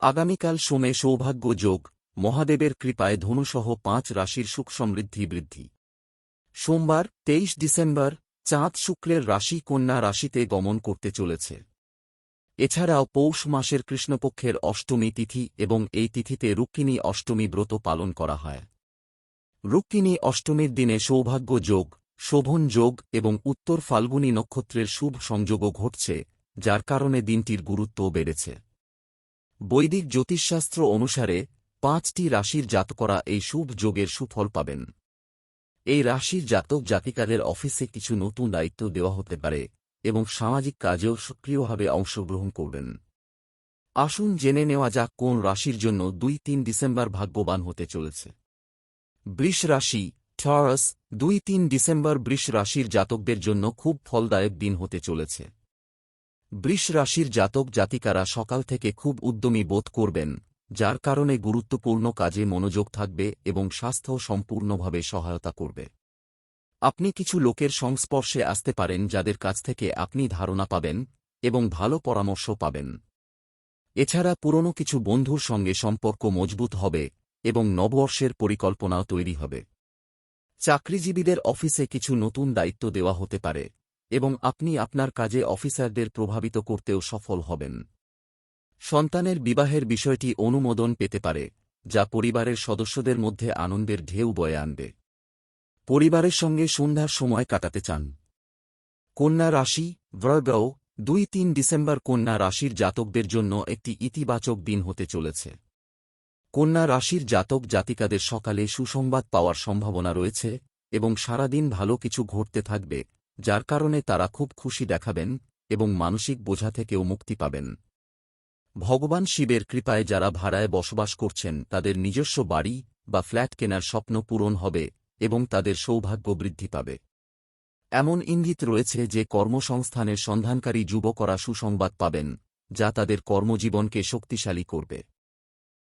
আগামীকাল সোমে সৌভাগ্য যোগ, মহাদেবের কৃপায় ধনুসহ পাঁচ রাশির সুখ সমৃদ্ধি বৃদ্ধি। সোমবার, তেইশ ডিসেম্বর, চাঁদ শুক্রের রাশি কন্যা রাশিতে গমন করতে চলেছে। এছাড়াও পৌষ মাসের কৃষ্ণপক্ষের অষ্টমী তিথি এবং এই তিথিতে রুক্মিণী অষ্টমী ব্রত পালন করা হয়। রুক্মিণী অষ্টমীর দিনে সৌভাগ্য যোগ, শোভন যোগ এবং উত্তর ফাল্গুনী নক্ষত্রের শুভ সংযোগও ঘটছে, যার কারণে দিনটির গুরুত্বও বেড়েছে। বৈদিক জ্যোতিষশাস্ত্র অনুসারে পাঁচটি রাশির জাতকরা এই শুভ যোগের সুফল পাবেন। এই রাশির জাতক জাতিকাদের অফিসে কিছু নতুন দায়িত্ব দেওয়া হতে পারে এবং সামাজিক কাজেও সক্রিয়ভাবে অংশগ্রহণ করবেন। আসুন জেনে নেওয়া যাক কোন রাশির জন্য দুই তিন ডিসেম্বর ভাগ্যবান হতে চলেছে। বৃষ রাশি টরাস দুই তিন ডিসেম্বর বৃষ রাশির জাতকদের জন্য খুব ফলদায়ক দিন হতে চলেছে। বৃষ রাশির জাতক জাতিকারা সকাল থেকে খুব উদ্যমী বোধ করবেন, যার কারণে গুরুত্বপূর্ণ কাজে মনোযোগ থাকবে এবং স্বাস্থ্য সম্পূর্ণভাবে সহায়তা করবে। আপনি কিছু লোকের সংস্পর্শে আসতে পারেন যাদের কাছ থেকে আপনি ধারণা পাবেন এবং ভালো পরামর্শ পাবেন। এছাড়া পুরনো কিছু বন্ধুর সঙ্গে সম্পর্ক মজবুত হবে এবং নববর্ষের পরিকল্পনাও তৈরি হবে। চাকরিজীবীদের অফিসে কিছু নতুন দায়িত্ব দেওয়া হতে পারে এবং আপনি আপনার কাজে অফিসারদের প্রভাবিত করতেও সফল হবেন। সন্তানের বিবাহের বিষয়টি অনুমোদন পেতে পারে, যা পরিবারের সদস্যদের মধ্যে আনন্দের ঢেউ বয়ে আনবে। পরিবারের সঙ্গে সন্ধ্যার সময় কাটাতে চান। কন্যা রাশি ব্রগও দুই তিন ডিসেম্বর কন্যা রাশির জাতকদের জন্য একটি ইতিবাচক দিন হতে চলেছে। কন্যা রাশির জাতক জাতিকাদের সকালে সুসংবাদ পাওয়ার সম্ভাবনা রয়েছে এবং সারাদিন ভালো কিছু ঘটতে থাকবে যার কারণে তারা খুব খুশি দেখাবেন এবং মানসিক বোঝা থেকেও মুক্তি পাবেন। ভগবান শিবের কৃপায় যারা ভাড়ায় বসবাস করছেন, তাদের নিজস্ব বাড়ি বা ফ্ল্যাট কেনার স্বপ্ন পূরণ হবে এবং তাদের সৌভাগ্য বৃদ্ধি পাবে। এমন ইঙ্গিত রয়েছে যে কর্মসংস্থানের সন্ধানকারী যুবকরা সুসংবাদ পাবেন, যা তাদের কর্মজীবনকে শক্তিশালী করবে।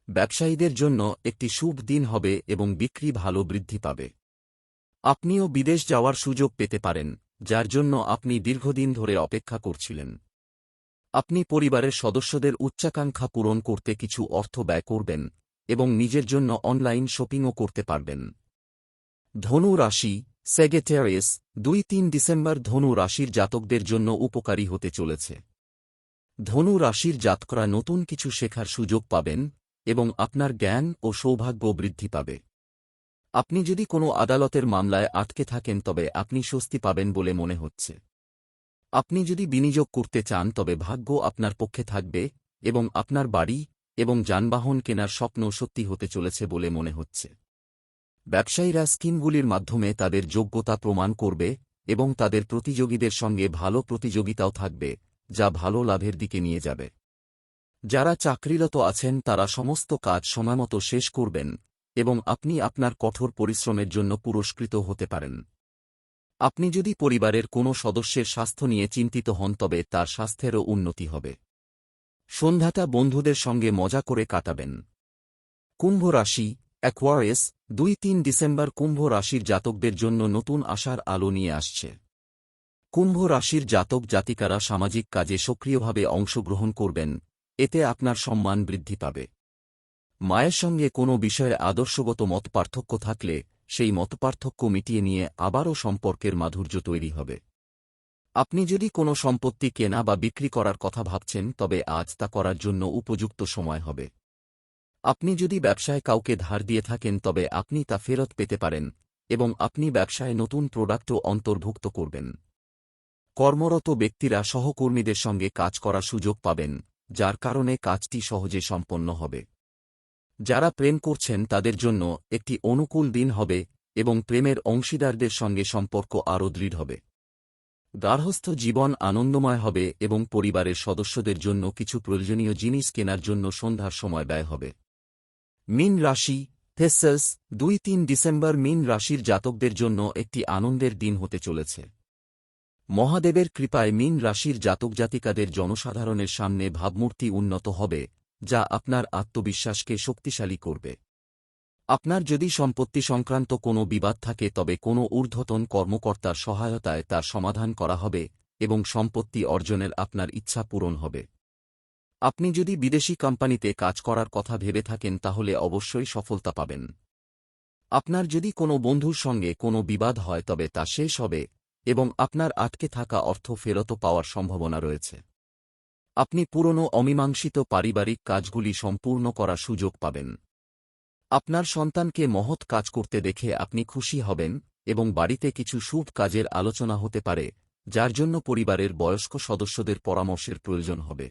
ব্যবসায়ীদের জন্য একটি শুভ দিন হবে এবং বিক্রি ভালো বৃদ্ধি পাবে। আপনিও বিদেশ যাওয়ার সুযোগ পেতে পারেন। যার জন্য আপনি দীর্ঘদিন ধরে অপেক্ষা করছিলেন। আপনি পরিবারের সদস্যদের উচ্চাকাঙ্ক্ষা পূরণ করতে কিছু অর্থ ব্যয় করবেন এবং নিজের জন্য অনলাইন শপিংও করতে পারবেন। ধনু রাশি সেগেটেরিয়াস দুই তিন ডিসেম্বর ধনু রাশির জাতকদের জন্য উপকারী হতে চলেছে। ধনু রাশির জাতকরা নতুন কিছু শেখার সুযোগ পাবেন এবং আপনার জ্ঞান ও সৌভাগ্য বৃদ্ধি পাবে। আপনি যদি কোনো আদালতের মামলায় আটকে থাকেন, তবে আপনি স্বস্তি পাবেন বলে মনে হচ্ছে। আপনি যদি বিনিয়োগ করতে চান, তবে ভাগ্য আপনার পক্ষে থাকবে এবং আপনার বাড়ি এবং যানবাহন কেনার স্বপ্ন সত্যি হতে চলেছে বলে মনে হচ্ছে। ব্যবসায়ীরা স্কিমগুলির মাধ্যমে তাদের যোগ্যতা প্রমাণ করবে এবং তাদের প্রতিযোগীদের সঙ্গে ভালো প্রতিযোগিতাও থাকবে, যা ভালো লাভের দিকে নিয়ে যাবে। যারা চাকরিরত আছেন, তারা সমস্ত কাজ সময়মতো শেষ করবেন এবং আপনি আপনার কঠোর পরিশ্রমের জন্য পুরস্কৃত হতে পারেন। আপনি যদি পরিবারের কোনো সদস্যের স্বাস্থ্য নিয়ে চিন্তিত হন, তবে তার স্বাস্থ্যেরও উন্নতি হবে। সন্ধ্যাটা বন্ধুদের সঙ্গে মজা করে কাটাবেন। কুম্ভ রাশি অ্যাকোয়ারিয়াস দুই তিন ডিসেম্বর কুম্ভ রাশির জাতকদের জন্য নতুন আশার আলো নিয়ে আসছে। কুম্ভ রাশির জাতক জাতিকারা সামাজিক কাজে সক্রিয়ভাবে অংশগ্রহণ করবেন, এতে আপনার সম্মান বৃদ্ধি পাবে। মায়ের সঙ্গে কোনো বিষয়ে আদর্শগত মত পার্থক্য থাকলে, সেই মতপার্থক্য মিটিয়ে নিয়ে আবারও সম্পর্কের মাধুর্য তৈরি হবে। আপনি যদি কোনো সম্পত্তি কেনা বা বিক্রি করার কথা ভাবছেন, তবে আজ তা করার জন্য উপযুক্ত সময় হবে। আপনি যদি ব্যবসায় কাউকে ধার দিয়ে থাকেন, তবে আপনি তা ফেরত পেতে পারেন এবং আপনি ব্যবসায় নতুন প্রোডাক্টও অন্তর্ভুক্ত করবেন। কর্মরত ব্যক্তিরা সহকর্মীদের সঙ্গে কাজ করার সুযোগ পাবেন, যার কারণে কাজটি সহজে সম্পন্ন হবে। যারা প্রেম করছেন তাদের জন্য একটি অনুকূল দিন হবে এবং প্রেমের অংশীদারদের সঙ্গে সম্পর্ক আরও দৃঢ় হবে। গার্হস্থ জীবন আনন্দময় হবে এবং পরিবারের সদস্যদের জন্য কিছু প্রয়োজনীয় জিনিস কেনার জন্য সন্ধ্যার সময় ব্যয় হবে। মিন রাশি থেসাস দুই তিন ডিসেম্বর মিন রাশির জাতকদের জন্য একটি আনন্দের দিন হতে চলেছে। মহাদেবের কৃপায় মিন রাশির জাতক জাতিকাদের জনসাধারণের সামনে ভাবমূর্তি উন্নত হবে যা আপনার আত্মবিশ্বাসকে শক্তিশালী করবে। আপনার যদি সম্পত্তি সংক্রান্ত কোনো বিবাদ থাকে, তবে কোনো ঊর্ধ্বতন কর্মকর্তার সহায়তায় তার সমাধান করা হবে এবং সম্পত্তি অর্জনের আপনার ইচ্ছা পূরণ হবে। আপনি যদি বিদেশি কোম্পানিতে কাজ করার কথা ভেবে থাকেন, তাহলে অবশ্যই সফলতা পাবেন। আপনার যদি কোনো বন্ধুর সঙ্গে কোনো বিবাদ হয়, তবে তা শেষ হবে এবং আপনার আটকে থাকা অর্থ ফেরত পাওয়ার সম্ভাবনা রয়েছে। আপনি পুরনো অমীমাংসিত পারিবারিক কাজগুলি সম্পূর্ণ করার সুযোগ পাবেন। আপনার সন্তানকে মহৎ কাজ করতে দেখে আপনি খুশি হবেন এবং বাড়িতে কিছু শুভ কাজের আলোচনা হতে পারে, যার জন্য পরিবারের বয়স্ক সদস্যদের পরামর্শের প্রয়োজন হবে।